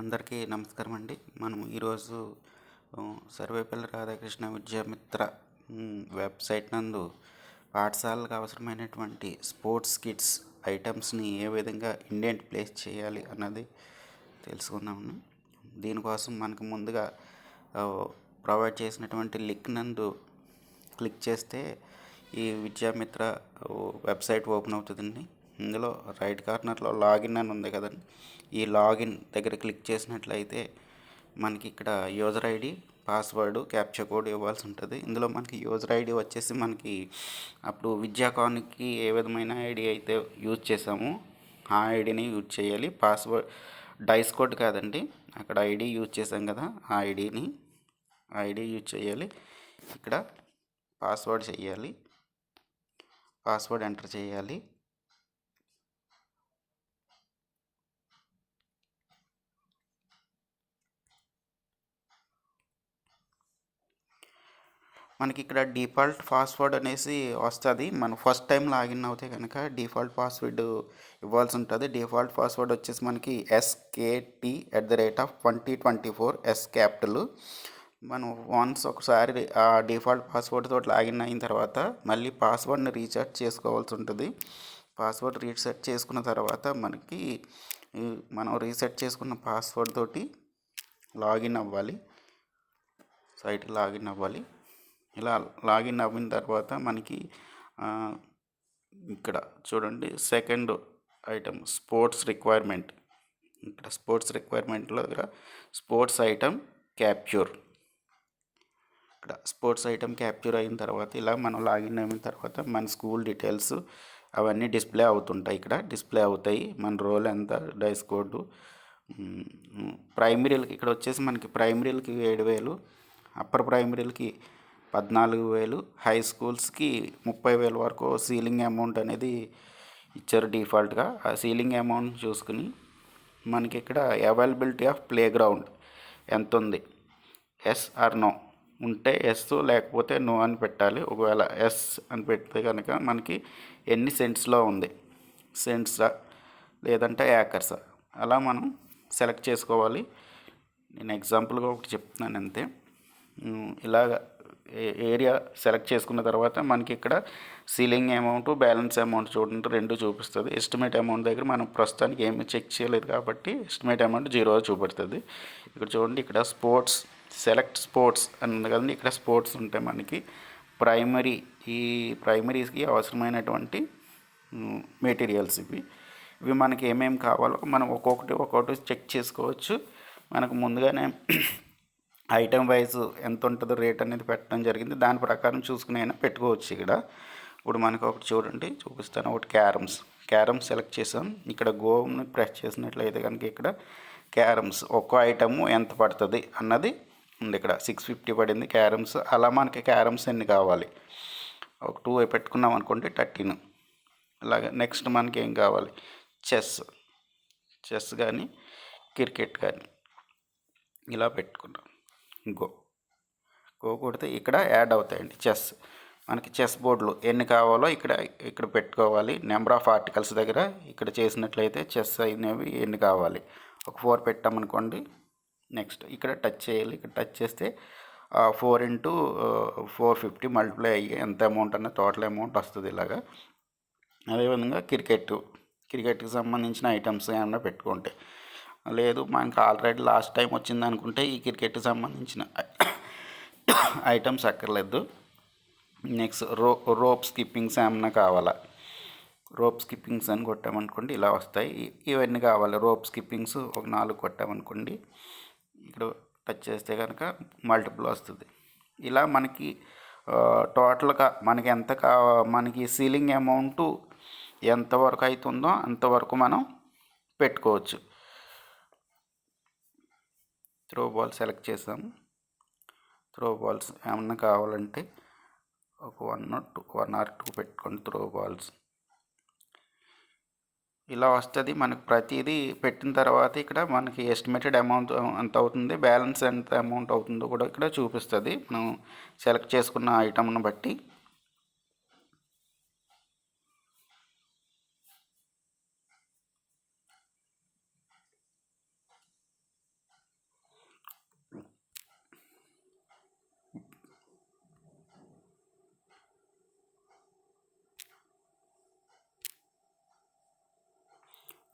అందరికీ నమస్కారం అండి. మనం ఈరోజు సర్వేపల్లి రాధాకృష్ణ విద్యామిత్ర వెబ్సైట్ నందు పాఠశాలకు అవసరమైనటువంటి స్పోర్ట్స్ కిట్స్ ఐటమ్స్ని ఏ విధంగా ఇండెంట్ ప్లేస్ చేయాలి అన్నది తెలుసుకుందాము దీనికోసం మనకు ముందుగా ప్రొవైడ్ చేసినటువంటి లింక్ నందు క్లిక్ చేస్తే ఈ విద్యామిత్ర వెబ్సైట్ ఓపెన్ అవుతుందండి. ఇందులో రైట్ కార్నర్లో లాగిన్ అని ఉంది కదండి. ఈ లాగిన్ దగ్గర క్లిక్ చేసినట్లయితే మనకి ఇక్కడ user ID password captcha code ఇవ్వాల్సి ఉంటుంది. ఇందులో మనకి యూజర్ ఐడి వచ్చేసి మనకి అప్పుడు విద్యాకానికి ఏ విధమైన ఐడి అయితే యూజ్ చేసామో ఆ ఐడిని యూజ్ చేయాలి. పాస్వర్డ్ డైస్ కోడ్ కాదండి. అక్కడ ఐడి యూజ్ చేసాం కదా ఆ ఐడిని ఐడి యూజ్ చేయాలి. ఇక్కడ పాస్వర్డ్ చేయాలి. పాస్వర్డ్ ఎంటర్ చేయాలి. మనకి ఇక్కడ డిఫాల్ట్ పాస్వర్డ్ అనేసి వస్తుంది. మనం ఫస్ట్ టైం లాగిన్ అవుతే కనుక డిఫాల్ట్ పాస్వర్డ్ ఇవ్వాల్సి ఉంటుంది డిఫాల్ట్ పాస్వర్డ్ వచ్చేసి మనకి SKT at the rate of twenty twenty four S capital మనం వన్స్ ఒకసారి ఆ డిఫాల్ట్ పాస్వర్డ్ తోటి లాగిన్ అయిన తర్వాత మళ్ళీ పాస్వర్డ్ని రీసెట్ చేసుకోవాల్సి ఉంటుంది పాస్వర్డ్ రీసెట్ చేసుకున్న తర్వాత మనకి మనం రీసెట్ చేసుకున్న పాస్వర్డ్ తోటి లాగిన్ అవ్వాలి. సైట్ లాగిన్ అవ్వాలి. ఇలా లాగిన్ అయిన తర్వాత మనకి ఇక్కడ చూడండి సెకండ్ ఐటమ్ స్పోర్ట్స్ రిక్వైర్మెంట్. ఇక్కడ స్పోర్ట్స్ రిక్వైర్మెంట్లో దగ్గర స్పోర్ట్స్ ఐటమ్ క్యాప్చూర్. ఇక్కడ స్పోర్ట్స్ ఐటమ్ క్యాప్చూర్ అయిన తర్వాత ఇలా మనం లాగిన్ అయిన తర్వాత మన స్కూల్ డీటెయిల్స్ అవన్నీ డిస్ప్లే అవుతుంటాయి. ఇక్కడ డిస్ప్లే అవుతాయి. మన రోల్ ఎంత డైస్ కోడ్ ప్రైమరీలకి ఇక్కడ వచ్చేసి మనకి ప్రైమరీలకి ఏడు వేలు అప్పర్ ప్రైమరీలకి పద్నాలుగు వేలు. హై స్కూల్స్కి ముప్పై వేల వరకు సీలింగ్ అమౌంట్ అనేది ఇచ్చారు డిఫాల్ట్గా ఆ సీలింగ్ అమౌంట్ చూసుకుని మనకి ఇక్కడ అవైలబిలిటీ ఆఫ్ ప్లే గ్రౌండ్ ఎంత ఉంది? ఎస్ ఆర్ నో ఉంటే ఎస్ లేకపోతే నో అని పెట్టాలి. ఒకవేళ ఎస్ అని పెడితే కనుక మనకి ఎన్ని సెంట్స్లో ఉంది? సెంట్సా లేదంటే యాకర్సా అలా మనం సెలెక్ట్ చేసుకోవాలి. నేను ఎగ్జాంపుల్గా ఒకటి చెప్తున్నాను అంతే. ఇలాగ ఏరియా సెలెక్ట్ చేసుకున్న తర్వాత మనకి ఇక్కడ సీలింగ్ అమౌంట్ బ్యాలెన్స్ అమౌంట్ చూడండి రెండు చూపిస్తుంది. ఎస్టిమేట్ అమౌంట్ దగ్గర మనం ప్రస్తుతానికి ఏమి చెక్ చేయలేదు కాబట్టి ఎస్టిమేట్ అమౌంట్ జీరో చూపెడుతుంది. ఇక్కడ చూడండి ఇక్కడ స్పోర్ట్స్ సెలెక్ట్ స్పోర్ట్స్ అని ఉంది కదండి ఇక్కడ స్పోర్ట్స్ ఉంటాయి మనకి ప్రైమరీ ఈ ప్రైమరీస్కి అవసరమైనటువంటి మెటీరియల్స్ ఇవి. ఇవి మనకి ఏమేమి కావాలో మనం ఒక్కొక్కటి ఒక్కొక్కటి చెక్ చేసుకోవచ్చు. మనకు ముందుగానే ఐటమ్ వైజ్ ఎంత ఉంటుందో రేట్ అనేది పెట్టడం జరిగింది. దాని ప్రకారం చూసుకుని అయినా పెట్టుకోవచ్చు ఇక్కడ. ఇప్పుడు మనకు ఒకటి చూడండి చూపిస్తాను ఒకటి క్యారమ్స్. క్యారమ్స్ సెలెక్ట్ చేసాం ఇక్కడ గోని ప్రెస్ చేసినట్లయితే కనుక ఇక్కడ క్యారమ్స్ ఒక్కో ఐటము ఎంత పడుతుంది అన్నది ఉంది ఇక్కడ. సిక్స్ ఫిఫ్టీ పడింది క్యారమ్స్. అలా మనకి క్యారమ్స్ ఎన్ని కావాలి? ఒక టూ పెట్టుకున్నాం అనుకోండి థర్టీన్. అలాగే నెక్స్ట్ మనకి ఏం కావాలి? చెస్. చెస్ కానీ క్రికెట్ కానీ. ఇలా పెట్టుకున్నాం. గో గో కొడితే ఇక్కడ యాడ్ అవుతాయండి చెస్. మనకి చెస్ బోర్డులు ఎన్ని కావాలో ఇక్కడ ఇక్కడ పెట్టుకోవాలి. నెంబర్ ఆఫ్ ఆర్టికల్స్ దగ్గర ఇక్కడ చేసినట్లయితే చెస్ అయినవి ఎన్ని కావాలి. ఒక ఫోర్ పెట్టామనుకోండి నెక్స్ట్ ఇక్కడ టచ్ చేయాలి. ఇక్కడ టచ్ చేస్తే four into four fifty multiply అయ్యి ఎంత అమౌంట్ అన్న టోటల్ అమౌంట్ వస్తుంది ఇలాగా. అదేవిధంగా క్రికెట్ క్రికెట్కి సంబంధించిన ఐటమ్స్ ఏమైనా పెట్టుకుంటే. లేదు మనకి ఆల్రెడీ లాస్ట్ టైం వచ్చింది అనుకుంటే ఈ క్రికెట్ సంబంధించిన ఐటమ్స్ అక్కర్లేదు. నెక్స్ట్ రో రోప్ స్కిప్పింగ్స్ ఏమన్నా కావాలా? రోప్ స్కిప్పింగ్స్ అని కొట్టామనుకోండి ఇలా వస్తాయి. ఇవన్నీ కావాలి. రోప్ స్కిప్పింగ్స్ ఒక నాలుగు కొట్టామనుకోండి ఇక్కడ టచ్ చేస్తే కనుక మల్టిపుల్ వస్తుంది. ఇలా మనకి టోటల్గా మనకి ఎంత కా మనకి సీలింగ్ అమౌంట్ ఎంతవరకు అవుతుందో అంతవరకు మనం పెట్టుకోవచ్చు. త్రో బాల్ సెలెక్ట్ చేసాం. త్రో బాల్స్ ఏమన్నా కావాలంటే ఒక one two one or two పెట్టుకోండి త్రో బాల్స్. ఇలా వస్తుంది మనకు ప్రతిదీ పెట్టిన తర్వాత ఇక్కడ మనకి ఎస్టిమేటెడ్ అమౌంట్ ఎంత అవుతుంది బ్యాలెన్స్ ఎంత అమౌంట్ అవుతుందో కూడా ఇక్కడ చూపిస్తుంది. మనం సెలెక్ట్ చేసుకున్న ఐటమ్ను బట్టి.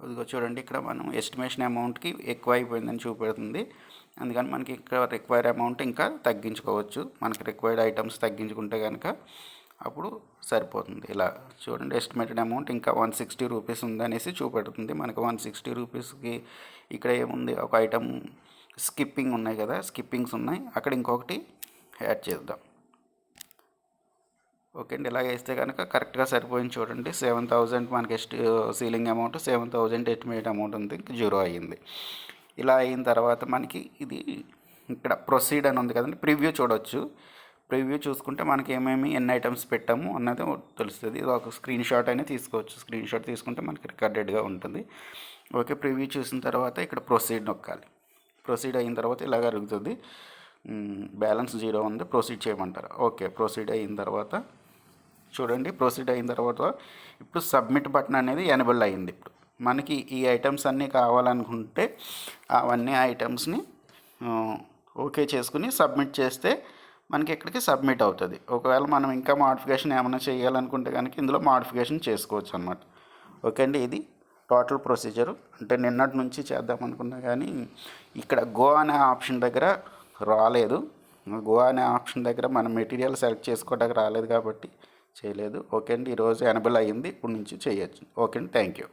ఇదిగో చూడండి ఇక్కడ మనం ఎస్టిమేషన్ అమౌంట్కి ఎక్కువ అయిపోయిందని చూపెడుతుంది. అందుకని మనకి ఇక్కడ రిక్వైర్ అమౌంట్ ఇంకా తగ్గించుకోవచ్చు. మనకి రిక్వైర్డ్ ఐటమ్స్ తగ్గించుకుంటే కనుక అప్పుడు సరిపోతుంది. ఇలా చూడండి ఎస్టిమేటెడ్ అమౌంట్ ఇంకా వన్ సిక్స్టీ రూపీస్ ఉందనేసి చూపెడుతుంది. మనకి వన్ సిక్స్టీ రూపీస్కి ఇక్కడ ఏముంది? ఒక ఐటమ్ స్కిప్పింగ్ ఉన్నాయి కదా స్కిప్పింగ్స్ ఉన్నాయి. అక్కడ ఇంకొకటి యాడ్ చేద్దాం. ఓకే అండి. ఇలా వేస్తే కనుక కరెక్ట్గా సరిపోయింది చూడండి. సెవెన్ థౌజండ్ మనకి ఎస్ట్ ceiling amount seven thousand estimate amount ఉంది. జీరో అయ్యింది. ఇలా అయిన తర్వాత మనకి ఇది ఇక్కడ ప్రొసీడ్ అని ఉంది కదండి. ప్రివ్యూ చూడొచ్చు. ప్రివ్యూ చూసుకుంటే మనకి ఏమేమి ఎన్ని ఐటమ్స్ పెట్టాము అన్నది తెలుస్తుంది. ఇది ఒక స్క్రీన్ షాట్ అయినా తీసుకోవచ్చు. స్క్రీన్ షాట్ తీసుకుంటే మనకి రికార్డెడ్గా ఉంటుంది. ఓకే ప్రివ్యూ చూసిన తర్వాత ఇక్కడ ప్రొసీడ్ నొక్కాలి. ప్రొసీడ్ అయిన తర్వాత ఇలా జరుగుతుంది బ్యాలెన్స్ జీరో ఉంది. ప్రొసీడ్ చేయమంటారు? ఓకే ప్రొసీడ్ అయిన తర్వాత చూడండి ప్రొసీడ్ అయిన తర్వాత ఇప్పుడు సబ్మిట్ బటన్ అనేది ఎనబుల్ అయింది. ఇప్పుడు మనకి ఈ ఐటమ్స్ అన్నీ కావాలనుకుంటే అవన్నీ ఐటమ్స్ని ఓకే చేసుకుని సబ్మిట్ చేస్తే మనకి ఇక్కడికి సబ్మిట్ అవుతుంది. ఒకవేళ మనం ఇంకా మాడిఫికేషన్ ఏమైనా చేయాలనుకుంటే కనుక ఇందులో మాడిఫికేషన్ చేసుకోవచ్చు అనమాట ఓకే అండి ఇది టోటల్ ప్రొసీజర్ అంటే నిన్నటి నుంచి చేద్దాం అనుకున్నా కానీ ఇక్కడ గో అనే ఆప్షన్ దగ్గర రాలేదు. గో అనే ఆప్షన్ దగ్గర మనం మెటీరియల్ సెలెక్ట్ చేసుకోవడానికి రాలేదు కాబట్టి చేయలేదు. ఓకే అండి ఈరోజు ఎనబుల్ అయ్యింది. ఇప్పుడు నుంచి చేయొచ్చు. ఓకే అండి థ్యాంక్ యూ.